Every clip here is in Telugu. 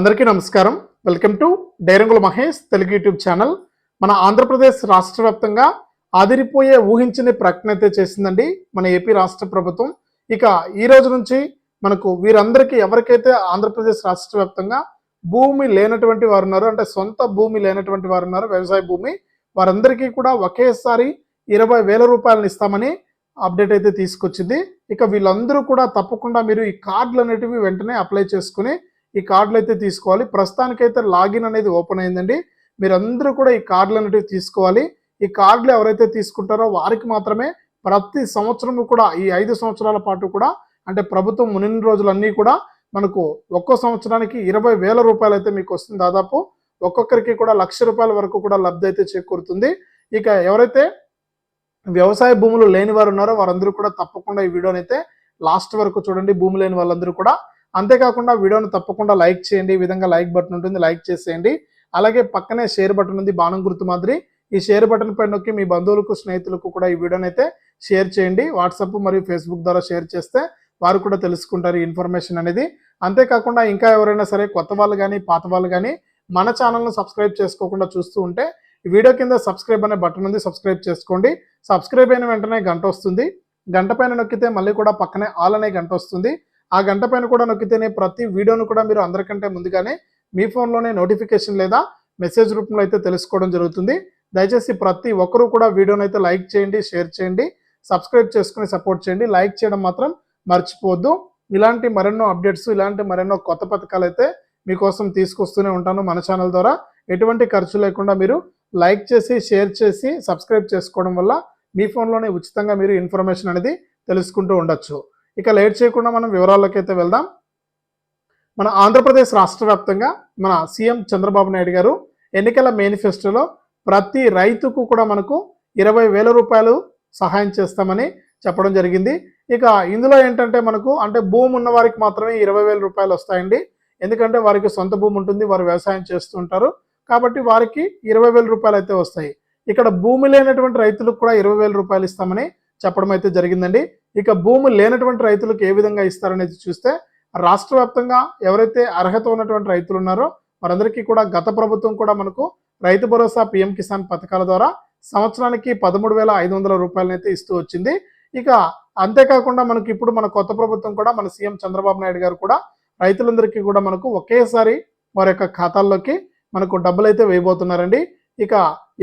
అందరికీ నమస్కారం. వెల్కమ్ టు డైరంగుల మహేష్ తెలుగు యూట్యూబ్ ఛానల్. మన ఆంధ్రప్రదేశ్ రాష్ట్ర వ్యాప్తంగా ఆదిరిపోయే ఊహించని ప్రకటన అయితే చేసిందండి మన ఏపీ రాష్ట్ర ప్రభుత్వం. ఇక ఈ రోజు నుంచి మనకు వీరందరికీ ఎవరికైతే ఆంధ్రప్రదేశ్ రాష్ట్ర వ్యాప్తంగా భూమి లేనటువంటి వారు ఉన్నారు అంటే సొంత భూమి లేనటువంటి వారు ఉన్నారు వ్యవసాయ భూమి వారందరికీ కూడా ఒకేసారి ఇరవై వేల రూపాయలను ఇస్తామని అప్డేట్ అయితే తీసుకొచ్చింది. ఇక వీళ్ళందరూ కూడా తప్పకుండా మీరు ఈ కార్డులు అనేటివి వెంటనే అప్లై చేసుకుని ఈ కార్డులు అయితే తీసుకోవాలి. ప్రస్తుతానికైతే లాగిన్ అనేది ఓపెన్ అయిందండి. మీరందరూ కూడా ఈ కార్డులు అనేటివి తీసుకోవాలి. ఈ కార్డులు ఎవరైతే తీసుకుంటారో వారికి మాత్రమే ప్రతి సంవత్సరము కూడా ఈ ఐదు సంవత్సరాల పాటు కూడా అంటే ప్రభుత్వం మునిన్ని రోజులన్నీ కూడా మనకు ఒక్కో సంవత్సరానికి ఇరవై వేల రూపాయలు అయితే మీకు వస్తుంది దాదాపు. ఒక్కొక్కరికి కూడా లక్ష రూపాయల వరకు కూడా లబ్ధి అయితే చేకూరుతుంది. ఇక ఎవరైతే వ్యవసాయ భూములు లేని వారు ఉన్నారో వారందరూ కూడా తప్పకుండా ఈ వీడియోని అయితే లాస్ట్ వరకు చూడండి. భూమి లేని వాళ్ళందరూ కూడా అంతేకాకుండా వీడియోను తప్పకుండా లైక్ చేయండి. ఈ విధంగా లైక్ బటన్ ఉంటుంది లైక్ చేసేయండి. అలాగే పక్కనే షేర్ బటన్ ఉంది బాణం గుర్తు మాదిరి. ఈ షేర్ బటన్ పై నొక్కి మీ బంధువులకు స్నేహితులకు కూడా ఈ వీడియోని అయితే షేర్ చేయండి. వాట్సాప్ మరియు ఫేస్బుక్ ద్వారా షేర్ చేస్తే వారు కూడా తెలుసుకుంటారు ఈ ఇన్ఫర్మేషన్ అనేది. అంతేకాకుండా ఇంకా ఎవరైనా సరే కొత్త వాళ్ళు కానీ పాత వాళ్ళు కానీ మన ఛానల్ను సబ్స్క్రైబ్ చేసుకోకుండా చూస్తూ ఉంటే వీడియో కింద సబ్స్క్రైబ్ అనే బటన్ ఉంది సబ్స్క్రైబ్ చేసుకోండి. సబ్స్క్రైబ్ అయిన వెంటనే గంట వస్తుంది. గంట పైన నొక్కితే మళ్ళీ కూడా పక్కనే ఆల్ అనే గంట వస్తుంది. ఆ గంట పైన కూడా నొక్కితేనే ప్రతి వీడియోను కూడా మీరు అందరికంటే ముందుగానే మీ ఫోన్లోనే నోటిఫికేషన్ లేదా మెసేజ్ రూపంలో అయితే తెలుసుకోవడం జరుగుతుంది. దయచేసి ప్రతి ఒక్కరూ కూడా వీడియోని అయితే లైక్ చేయండి షేర్ చేయండి సబ్స్క్రైబ్ చేసుకుని సపోర్ట్ చేయండి. లైక్ చేయడం మాత్రం మర్చిపోవద్దు. ఇలాంటి మరెన్నో అప్డేట్స్ ఇలాంటి మరెన్నో కొత్త పథకాలు అయితే మీకోసం తీసుకొస్తూనే ఉంటాను మన ఛానల్ ద్వారా. ఎటువంటి ఖర్చు లేకుండా మీరు లైక్ చేసి షేర్ చేసి సబ్స్క్రైబ్ చేసుకోవడం వల్ల మీ ఫోన్లోనే ఉచితంగా మీరు ఇన్ఫర్మేషన్ అనేది తెలుసుకుంటూ ఉండొచ్చు. ఇక లేట్ చేయకుండా మనం వివరాల్లోకి అయితే వెళ్దాం. మన ఆంధ్రప్రదేశ్ రాష్ట్ర వ్యాప్తంగా మన సీఎం చంద్రబాబు నాయుడు గారు ఎన్నికల మేనిఫెస్టోలో ప్రతి రైతుకు కూడా మనకు ఇరవై వేల రూపాయలు సహాయం చేస్తామని చెప్పడం జరిగింది. ఇక ఇందులో ఏంటంటే మనకు అంటే భూమి ఉన్న వారికి మాత్రమే ఇరవై వేల రూపాయలు వస్తాయండి. ఎందుకంటే వారికి సొంత భూమి ఉంటుంది వారు వ్యవసాయం చేస్తుంటారు కాబట్టి వారికి ఇరవై వేల రూపాయలు అయితే వస్తాయి. ఇక్కడ భూమి లేనటువంటి రైతులకు కూడా ఇరవై వేల రూపాయలు ఇస్తామని చెప్పడం అయితే జరిగిందండి. ఇక భూమి లేనటువంటి రైతులకు ఏ విధంగా ఇస్తారనేది చూస్తే రాష్ట్ర వ్యాప్తంగా ఎవరైతే అర్హత ఉన్నటువంటి రైతులు ఉన్నారో వారందరికీ కూడా గత ప్రభుత్వం కూడా మనకు రైతు భరోసా పిఎం కిసాన్ పథకాల ద్వారా సంవత్సరానికి పదమూడు వేల ఐదు వందల రూపాయలనైతే ఇస్తూ వచ్చింది. ఇక అంతేకాకుండా మనకి ఇప్పుడు మన కొత్త ప్రభుత్వం కూడా మన సీఎం చంద్రబాబు నాయుడు గారు కూడా రైతులందరికీ కూడా మనకు ఒకేసారి వారి యొక్క ఖాతాల్లోకి మనకు డబ్బులు అయితే వేయబోతున్నారండి. ఇక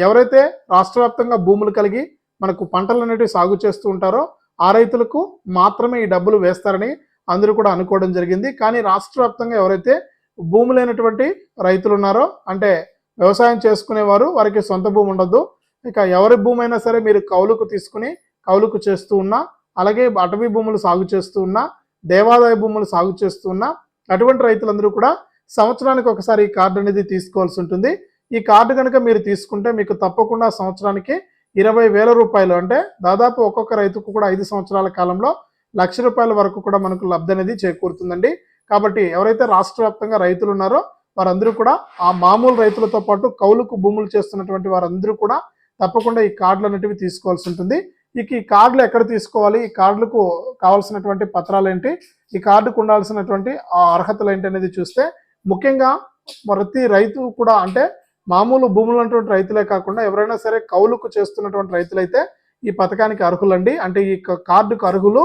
ఎవరైతే రాష్ట్ర వ్యాప్తంగా భూములు కలిగి మనకు పంటలు అనేటివి సాగు చేస్తూ ఉంటారో ఆ రైతులకు మాత్రమే ఈ డబ్బులు వేస్తారని అందరూ కూడా అనుకోవడం జరిగింది. కానీ రాష్ట్ర వ్యాప్తంగా ఎవరైతే భూమి లేనటువంటి రైతులు ఉన్నారో అంటే వ్యవసాయం చేసుకునేవారు వారికి సొంత భూమి ఉండదు. ఇక ఎవరి భూమి అయినా సరే మీరు కౌలుకు తీసుకుని కౌలుకు చేస్తూ ఉన్నా అలాగే అటవీ భూములు సాగు చేస్తూ ఉన్నా దేవాదాయ భూములు సాగు చేస్తూ ఉన్నా అటువంటి రైతులందరూ కూడా సంవత్సరానికి ఒకసారి ఈ కార్డు అనేది తీసుకోవాల్సి ఉంటుంది. ఈ కార్డు కనుక మీరు తీసుకుంటే మీకు తప్పకుండా సంవత్సరానికి ఇరవై వేల రూపాయలు అంటే దాదాపు ఒక్కొక్క రైతుకు కూడా ఐదు సంవత్సరాల కాలంలో లక్ష రూపాయల వరకు కూడా మనకు లబ్ధి అనేది చేకూరుతుందండి. కాబట్టి ఎవరైతే రాష్ట్ర వ్యాప్తంగా రైతులు ఉన్నారో వారందరూ కూడా ఆ మామూలు రైతులతో పాటు కౌలుకు భూములు చేస్తున్నటువంటి వారందరూ కూడా తప్పకుండా ఈ కార్డులు అనేటివి తీసుకోవాల్సి ఉంటుంది. ఇక ఈ కార్డులు ఎక్కడ తీసుకోవాలి? ఈ కార్డులకు కావాల్సినటువంటి పత్రాలు ఏంటి? ఈ కార్డుకు ఉండాల్సినటువంటి ఆ అర్హతలు ఏంటి అనేది చూస్తే ముఖ్యంగా ప్రతి రైతు కూడా అంటే మామూలు భూములు ఉన్నటువంటి రైతులే కాకుండా ఎవరైనా సరే కౌలుకు చేస్తున్నటువంటి రైతులైతే ఈ పథకానికి అర్హులండి. అంటే ఈ కార్డుకు అర్హులు.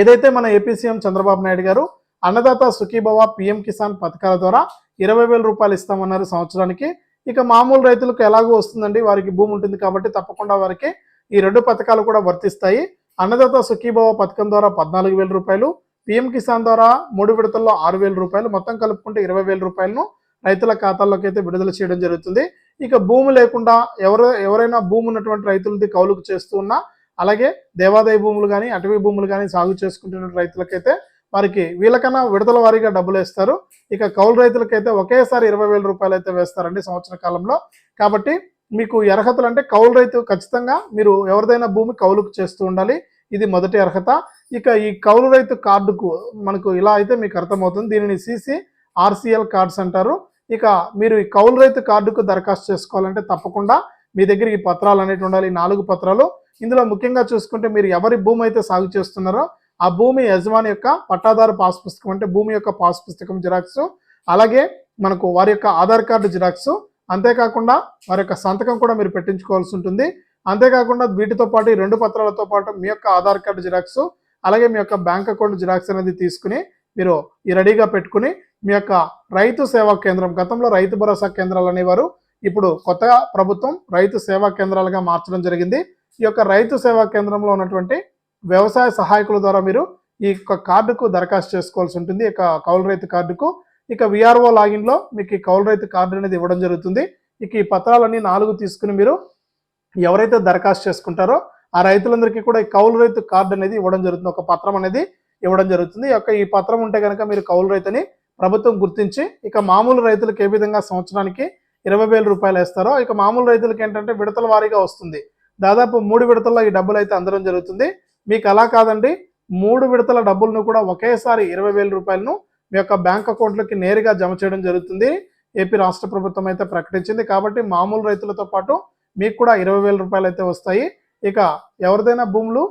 ఏదైతే మన ఏపీ సీఎం చంద్రబాబు నాయుడు గారు అన్నదాత సుఖీభవ పిఎం కిసాన్ పథకాల ద్వారా ఇరవై వేల రూపాయలు ఇస్తామన్నారు సంవత్సరానికి ఇక మామూలు రైతులకు ఎలాగో వస్తుందండి? వారికి భూమి ఉంటుంది కాబట్టి తప్పకుండా వారికి ఈ రెండు పథకాలు కూడా వర్తిస్తాయి. అన్నదాత సుఖీభవ పథకం ద్వారా పద్నాలుగు వేల రూపాయలు పిఎం కిసాన్ ద్వారా మూడు విడతల్లో ఆరు వేల రూపాయలు మొత్తం కలుపుకుంటే ఇరవై వేల రూపాయలను రైతుల ఖాతాల్లోకి అయితే విడుదల చేయడం జరుగుతుంది. ఇక భూమి లేకుండా ఎవరు ఎవరైనా భూమి ఉన్నటువంటి రైతులది కౌలుకు చేస్తూ ఉన్నా అలాగే దేవాదాయ భూములు కానీ అటవీ భూములు కానీ సాగు చేసుకుంటున్న రైతులకైతే వారికి వీళ్ళకన్నా విడతల వారీగా డబ్బులు వేస్తారు. ఇక కౌలు రైతులకైతే ఒకేసారి ఇరవై వేల రూపాయలు అయితే వేస్తారండి సంవత్సర కాలంలో. కాబట్టి మీకు అర్హతలు అంటే కౌలు రైతు ఖచ్చితంగా మీరు ఎవరిదైనా భూమి కౌలుకు చేస్తూ ఉండాలి. ఇది మొదటి అర్హత. ఇక ఈ కౌలు రైతు కార్డుకు మనకు ఇలా అయితే మీకు అర్థమవుతుంది. దీనిని సిసి ఆర్సీఎల్ కార్డ్స్ అంటారు. ఇక మీరు ఈ కౌలు రైతు కార్డుకు దరఖాస్తు చేసుకోవాలంటే తప్పకుండా మీ దగ్గర ఈ పత్రాలు అనేవి ఉండాలి. ఈ నాలుగు పత్రాలు. ఇందులో ముఖ్యంగా చూసుకుంటే మీరు ఎవరి భూమి అయితే సాగు చేస్తున్నారో ఆ భూమి యజమాని యొక్క పట్టాదారు పాస్ పుస్తకం అంటే భూమి యొక్క పాస్ పుస్తకం జిరాక్స్. అలాగే మనకు వారి యొక్క ఆధార్ కార్డు జిరాక్స్. అంతేకాకుండా వారి యొక్క సంతకం కూడా మీరు పెట్టించుకోవాల్సి ఉంటుంది. అంతేకాకుండా వీటితో పాటు ఈ రెండు పత్రాలతో పాటు మీ యొక్క ఆధార్ కార్డు జిరాక్స్. అలాగే మీ యొక్క బ్యాంక్ అకౌంట్ జిరాక్స్ అనేది తీసుకుని మీరు ఈ రెడీగా పెట్టుకుని మీ యొక్క రైతు సేవా కేంద్రం గతంలో రైతు భరోసా కేంద్రాలు అనేవారు ఇప్పుడు కొత్తగా ప్రభుత్వం రైతు సేవా కేంద్రాలుగా మార్చడం జరిగింది. ఈ యొక్క రైతు సేవా కేంద్రంలో ఉన్నటువంటి వ్యవసాయ సహాయకుల ద్వారా మీరు ఈ యొక్క కార్డుకు దరఖాస్తు చేసుకోవాల్సి ఉంటుంది. ఈ కౌలు రైతు కార్డుకు. ఇక విఆర్ఓ లాగిన్లో మీకు ఈ కౌలు రైతు కార్డు అనేది ఇవ్వడం జరుగుతుంది. ఇక ఈ పత్రాలన్నీ నాలుగు తీసుకుని మీరు ఎవరైతే దరఖాస్తు చేసుకుంటారో ఆ రైతులందరికీ కూడా ఈ కౌలు రైతు కార్డు అనేది ఇవ్వడం జరుగుతుంది. ఒక పత్రం అనేది ఇవ్వడం జరుగుతుంది. ఈ యొక్క ఈ పత్రం ఉంటే కనుక మీరు కౌలు రైతుని ప్రభుత్వం గుర్తించి ఇక మామూలు రైతులకు ఏ విధంగా సంవత్సరానికి ఇరవై వేల రూపాయలు వేస్తారో ఇక మామూలు రైతులకి ఏంటంటే విడతల వారీగా వస్తుంది. దాదాపు మూడు విడతల్లో ఈ డబ్బులు అయితే అందడం జరుగుతుంది. మీకు అలా కాదండి. మూడు విడతల డబ్బులను కూడా ఒకేసారి ఇరవై వేల రూపాయలను మీ యొక్క బ్యాంక్ అకౌంట్లోకి నేరుగా జమ చేయడం జరుగుతుంది. ఏపీ రాష్ట్ర ప్రభుత్వం అయితే ప్రకటించింది. కాబట్టి మామూలు రైతులతో పాటు మీకు కూడా ఇరవై వేల రూపాయలు అయితే వస్తాయి. ఇక ఎవరిదైనా భూములు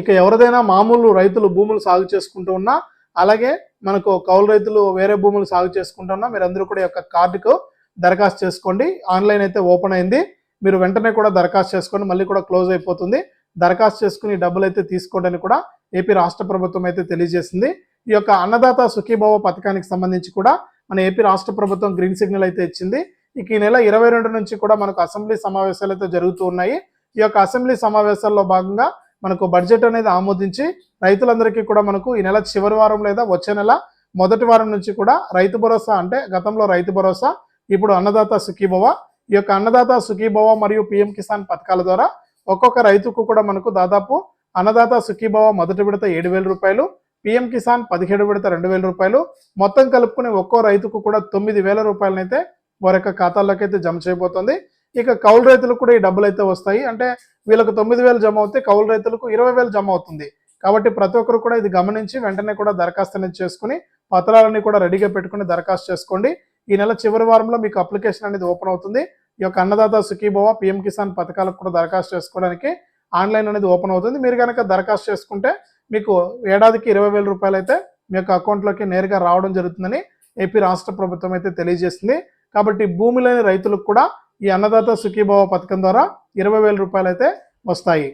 ఇక ఎవరిదైనా మామూలు రైతులు భూములు సాగు చేసుకుంటూ ఉన్నా అలాగే మనకు కౌలు రైతులు వేరే భూములు సాగు చేసుకుంటున్నా మీరు అందరూ కూడా యొక్క కార్డుకు దరఖాస్తు చేసుకోండి. ఆన్లైన్ అయితే ఓపెన్ అయింది. మీరు వెంటనే కూడా దరఖాస్తు చేసుకోండి. మళ్ళీ కూడా క్లోజ్ అయిపోతుంది. దరఖాస్తు చేసుకుని డబ్బులు అయితే తీసుకోండి కూడా ఏపీ రాష్ట్ర ప్రభుత్వం అయితే తెలియజేసింది. ఈ యొక్క అన్నదాత సుఖీభావ పథకానికి సంబంధించి కూడా మన ఏపీ రాష్ట్ర ప్రభుత్వం గ్రీన్ సిగ్నల్ అయితే ఇచ్చింది. ఇక ఈ నెల ఇరవై రెండు నుంచి కూడా మనకు అసెంబ్లీ సమావేశాలు అయితే జరుగుతూ ఉన్నాయి. ఈ యొక్క అసెంబ్లీ సమావేశాల్లో భాగంగా మనకు బడ్జెట్ అనేది ఆమోదించి రైతులందరికీ కూడా మనకు ఈ నెల చివరి వారం లేదా వచ్చే నెల మొదటి వారం నుంచి కూడా రైతు భరోసా అంటే గతంలో రైతు భరోసా ఇప్పుడు అన్నదాత సుఖీభవ. ఈ యొక్క అన్నదాత సుఖీభవ మరియు పిఎం కిసాన్ పథకాల ద్వారా ఒక్కొక్క రైతుకు కూడా మనకు దాదాపు అన్నదాత సుఖీభవ మొదటి విడత ఏడు వేల రూపాయలు పిఎం కిసాన్ పదిహేడు విడత రెండు వేల రూపాయలు. మొత్తం కలుపుకుని ఒక్కో రైతుకు కూడా తొమ్మిది వేల రూపాయలనైతే వారి యొక్క ఖాతాల్లోకి అయితే జమ చేయబోతోంది. ఇక కౌలు రైతులకు కూడా ఈ డబ్బులు అయితే వస్తాయి. అంటే వీళ్ళకు తొమ్మిది వేలు జమ అవుతే కౌలు రైతులకు ఇరవై వేలు జమ అవుతుంది. కాబట్టి ప్రతి ఒక్కరు కూడా ఇది గమనించి వెంటనే కూడా దరఖాస్తు అనేది చేసుకుని పత్రాలన్నీ కూడా రెడీగా పెట్టుకుని దరఖాస్తు చేసుకోండి. ఈ నెల చివరి వారంలో మీకు అప్లికేషన్ అనేది ఓపెన్ అవుతుంది. ఈ యొక్క అన్నదాత సుఖీభవ పిఎం కిసాన్ పథకాలకు కూడా దరఖాస్తు చేసుకోవడానికి ఆన్లైన్ అనేది ఓపెన్ అవుతుంది. మీరు కనుక దరఖాస్తు చేసుకుంటే మీకు ఏడాదికి ఇరవై వేల రూపాయలు అయితే మీ యొక్క అకౌంట్లోకి నేరుగా రావడం జరుగుతుందని ఏపీ రాష్ట్ర ప్రభుత్వం అయితే తెలియజేసింది. కాబట్టి భూమి లేని రైతులకు కూడా ఈ అన్నదాత సుఖీభావ పథకం ద్వారా ఇరవై వేల రూపాయలు అయితే వస్తాయి.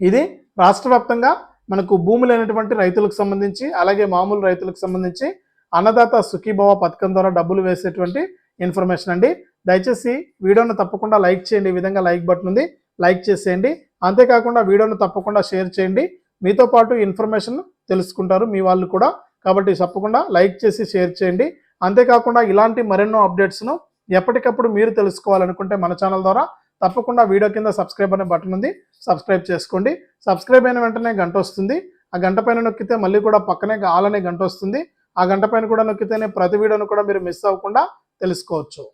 ఇది రాష్ట్ర వ్యాప్తంగా మనకు భూమి లేనటువంటి రైతులకు సంబంధించి అలాగే మామూలు రైతులకు సంబంధించి అన్నదాత సుఖీభావ పథకం ద్వారా డబ్బులు వేసేటువంటి ఇన్ఫర్మేషన్ అండి. దయచేసి వీడియోను తప్పకుండా లైక్ చేయండి. ఈ విధంగా లైక్ బటన్ ఉంది. లైక్ చేసేయండి. అంతేకాకుండా వీడియోను తప్పకుండా షేర్ చేయండి. మీతో పాటు ఇన్ఫర్మేషన్ తెలుసుకుంటారు మీ వాళ్ళు కూడా. కాబట్టి తప్పకుండా లైక్ చేసి షేర్ చేయండి. అంతేకాకుండా ఇలాంటి మరెన్నో అప్డేట్స్ను ఎప్పటికప్పుడు మీరు తెలుసుకోవాలనుకుంటే మన ఛానల్ ద్వారా తప్పకుండా వీడియో కింద సబ్స్క్రైబ్ అనే బటన్ ఉంది. సబ్స్క్రైబ్ చేసుకోండి. సబ్స్క్రైబ్ అయిన వెంటనే గంట వస్తుంది. ఆ గంట పైన నొక్కితే మళ్ళీ కూడా పక్కనే ఆల్ అనే గంట వస్తుంది. ఆ గంట పైన కూడా నొక్కితేనే ప్రతి వీడియోను కూడా మీరు మిస్ అవ్వకుండా తెలుసుకోవచ్చు.